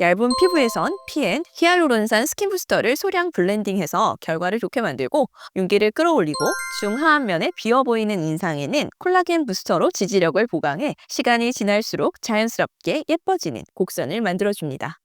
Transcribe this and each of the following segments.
얇은 피부에선 PN, 히알루론산 스킨 부스터를 소량 블렌딩해서 결과를 좋게 만들고 윤기를 끌어올리고 중하안면에 비어 보이는 인상에는 콜라겐 부스터로 지지력을 보강해 시간이 지날수록 자연스럽게 예뻐지는 곡선을 만들어줍니다.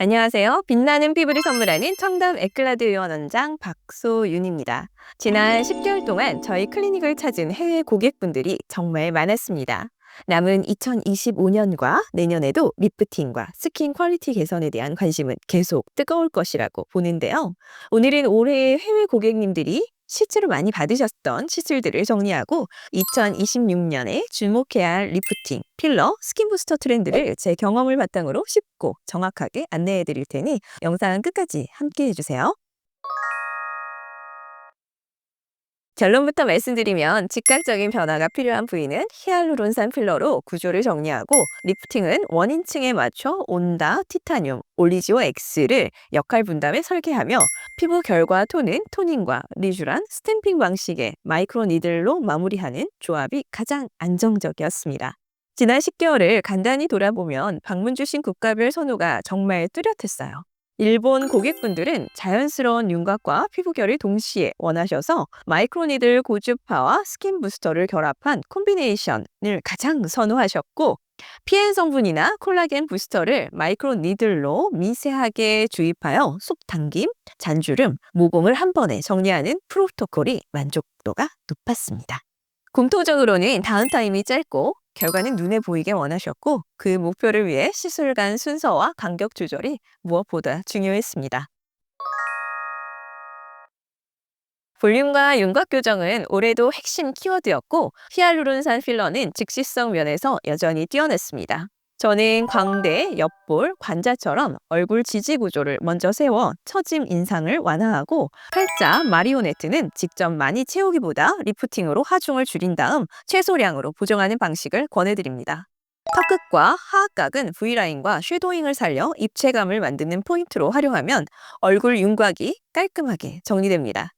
안녕하세요. 빛나는 피부를 선물하는 청담 에클라드 의원 원장 박소윤입니다. 지난 10개월 동안 저희 클리닉을 찾은 해외 고객분들이 정말 많았습니다. 남은 2025년과 내년에도 리프팅과 스킨 퀄리티 개선에 대한 관심은 계속 뜨거울 것이라고 보는데요. 오늘은 올해 해외 고객님들이 실제로 많이 받으셨던 시술들을 정리하고 2026년에 주목해야 할 리프팅, 필러, 스킨 부스터 트렌드를 제 경험을 바탕으로 쉽고 정확하게 안내해 드릴 테니 영상 끝까지 함께 해주세요. 결론부터 말씀드리면 즉각적인 변화가 필요한 부위는 히알루론산 필러로 구조를 정리하고 리프팅은 원인층에 맞춰 온다, 티타늄, 올리지오 X를 역할 분담에 설계하며 피부 결과 톤은 토닝과 리쥬란 스탬핑 방식의 마이크로 니들로 마무리하는 조합이 가장 안정적이었습니다. 지난 10개월을 간단히 돌아보면 방문 주신 국가별 선호가 정말 뚜렷했어요. 일본 고객분들은 자연스러운 윤곽과 피부결을 동시에 원하셔서 마이크로니들 고주파와 스킨 부스터를 결합한 콤비네이션을 가장 선호하셨고 PN 성분이나 콜라겐 부스터를 마이크로 니들로 미세하게 주입하여 속 당김, 잔주름, 모공을 한 번에 정리하는 프로토콜이 만족도가 높았습니다. 공통적으로는 다운타임이 짧고 결과는 눈에 보이게 원하셨고 그 목표를 위해 시술 간 순서와 간격 조절이 무엇보다 중요했습니다. 볼륨과 윤곽 교정은 올해도 핵심 키워드였고 히알루론산 필러는 즉시성 면에서 여전히 뛰어냈습니다. 저는 광대, 옆볼, 관자처럼 얼굴 지지 구조를 먼저 세워 처짐 인상을 완화하고 팔자, 마리오네트는 직접 많이 채우기보다 리프팅으로 하중을 줄인 다음 최소량으로 보정하는 방식을 권해드립니다. 턱끝과 하악각은 V라인과 쉐도잉을 살려 입체감을 만드는 포인트로 활용하면 얼굴 윤곽이 깔끔하게 정리됩니다.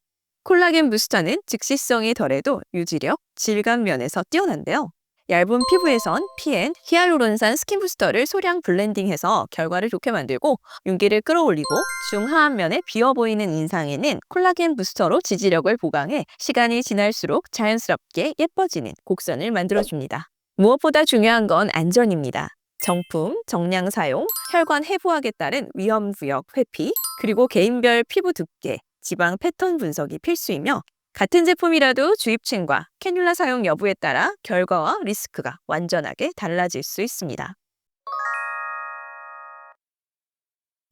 콜라겐 부스터는 즉시성이 덜해도 유지력, 질감 면에서 뛰어난데요. 얇은 피부에선 PN, 히알루론산 스킨 부스터를 소량 블렌딩해서 결과를 좋게 만들고 윤기를 끌어올리고 중하안면에 비어 보이는 인상에는 콜라겐 부스터로 지지력을 보강해 시간이 지날수록 자연스럽게 예뻐지는 곡선을 만들어줍니다. 무엇보다 중요한 건 안전입니다. 정품, 정량 사용, 혈관 해부학에 따른 위험 구역 회피, 그리고 개인별 피부 두께, 지방 패턴 분석이 필수이며 같은 제품이라도 주입층과 캐뉼라 사용 여부에 따라 결과와 리스크가 완전하게 달라질 수 있습니다.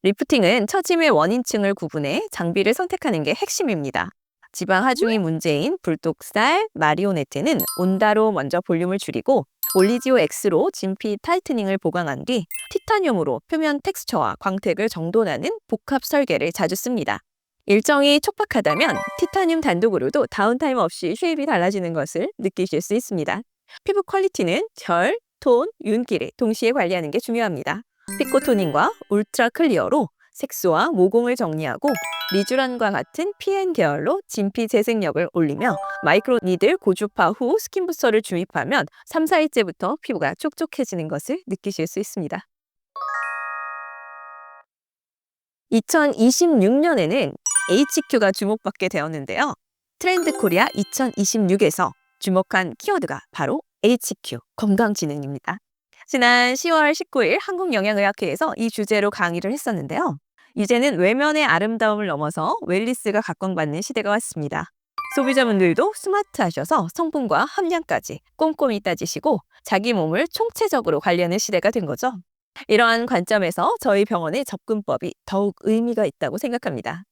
리프팅은 처짐의 원인층을 구분해 장비를 선택하는 게 핵심입니다. 지방 하중이 문제인 불독살, 마리오네트는 온다로 먼저 볼륨을 줄이고 올리지오 X로 진피 타이트닝을 보강한 뒤 티타늄으로 표면 텍스처와 광택을 정돈하는 복합 설계를 자주 씁니다. 일정이 촉박하다면 티타늄 단독으로도 다운타임 없이 쉐입이 달라지는 것을 느끼실 수 있습니다. 피부 퀄리티는 결, 톤, 윤기를 동시에 관리하는 게 중요합니다. 피코토닝과 울트라 클리어로 색소와 모공을 정리하고 리쥬란과 같은 PN 계열로 진피 재생력을 올리며 마이크로 니들 고주파 후 스킨 부서를 주입하면 3, 4일째부터 피부가 촉촉해지는 것을 느끼실 수 있습니다. 2026년에는 HQ가 주목받게 되었는데요. 트렌드 코리아 2026에서 주목한 키워드가 바로 HQ, 건강지능입니다. 지난 10월 19일 한국영양의학회에서 이 주제로 강의를 했었는데요. 이제는 외면의 아름다움을 넘어서 웰리스가 각광받는 시대가 왔습니다. 소비자분들도 스마트하셔서 성분과 함량까지 꼼꼼히 따지시고 자기 몸을 총체적으로 관리하는 시대가 된 거죠. 이러한 관점에서 저희 병원의 접근법이 더욱 의미가 있다고 생각합니다.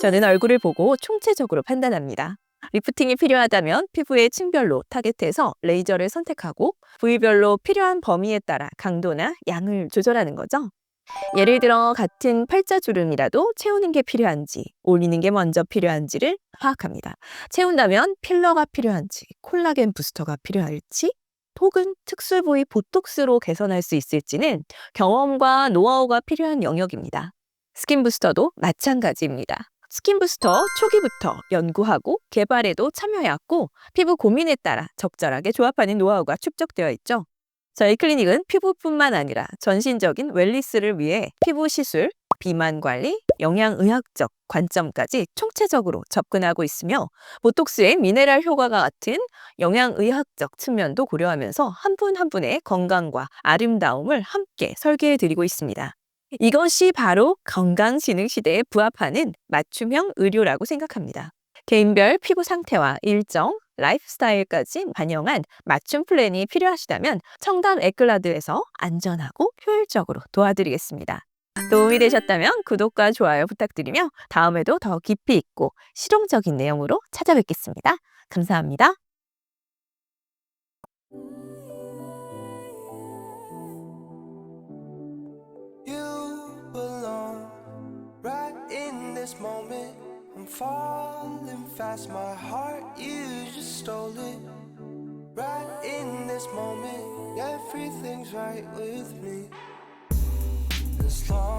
저는 얼굴을 보고 총체적으로 판단합니다. 리프팅이 필요하다면 피부의 층별로 타겟해서 레이저를 선택하고 부위별로 필요한 범위에 따라 강도나 양을 조절하는 거죠. 예를 들어 같은 팔자주름이라도 채우는 게 필요한지 올리는 게 먼저 필요한지를 파악합니다. 채운다면 필러가 필요한지 콜라겐 부스터가 필요할지 혹은 특수 부위 보톡스로 개선할 수 있을지는 경험과 노하우가 필요한 영역입니다. 스킨 부스터도 마찬가지입니다. 스킨 부스터 초기부터 연구하고 개발에도 참여해왔고 피부 고민에 따라 적절하게 조합하는 노하우가 축적되어 있죠. 저희 클리닉은 피부뿐만 아니라 전신적인 웰리스를 위해 피부 시술, 비만 관리, 영양의학적 관점까지 총체적으로 접근하고 있으며 보톡스의 미네랄 효과가 같은 영양의학적 측면도 고려하면서 한 분한 분의 건강과 아름다움을 함께 설계해 드리고 있습니다. 이것이 바로 건강지능 시대에 부합하는 맞춤형 의료라고 생각합니다. 개인별 피부 상태와 일정, 라이프 스타일까지 반영한 맞춤 플랜이 필요하시다면 청담 에클라드에서 안전하고 효율적으로 도와드리겠습니다. 도움이 되셨다면 구독과 좋아요 부탁드리며 다음에도 더 깊이 있고 실용적인 내용으로 찾아뵙겠습니다. 감사합니다. This moment. I'm falling fast, my heart, you just stole it. Right in this moment, everything's right with me. As long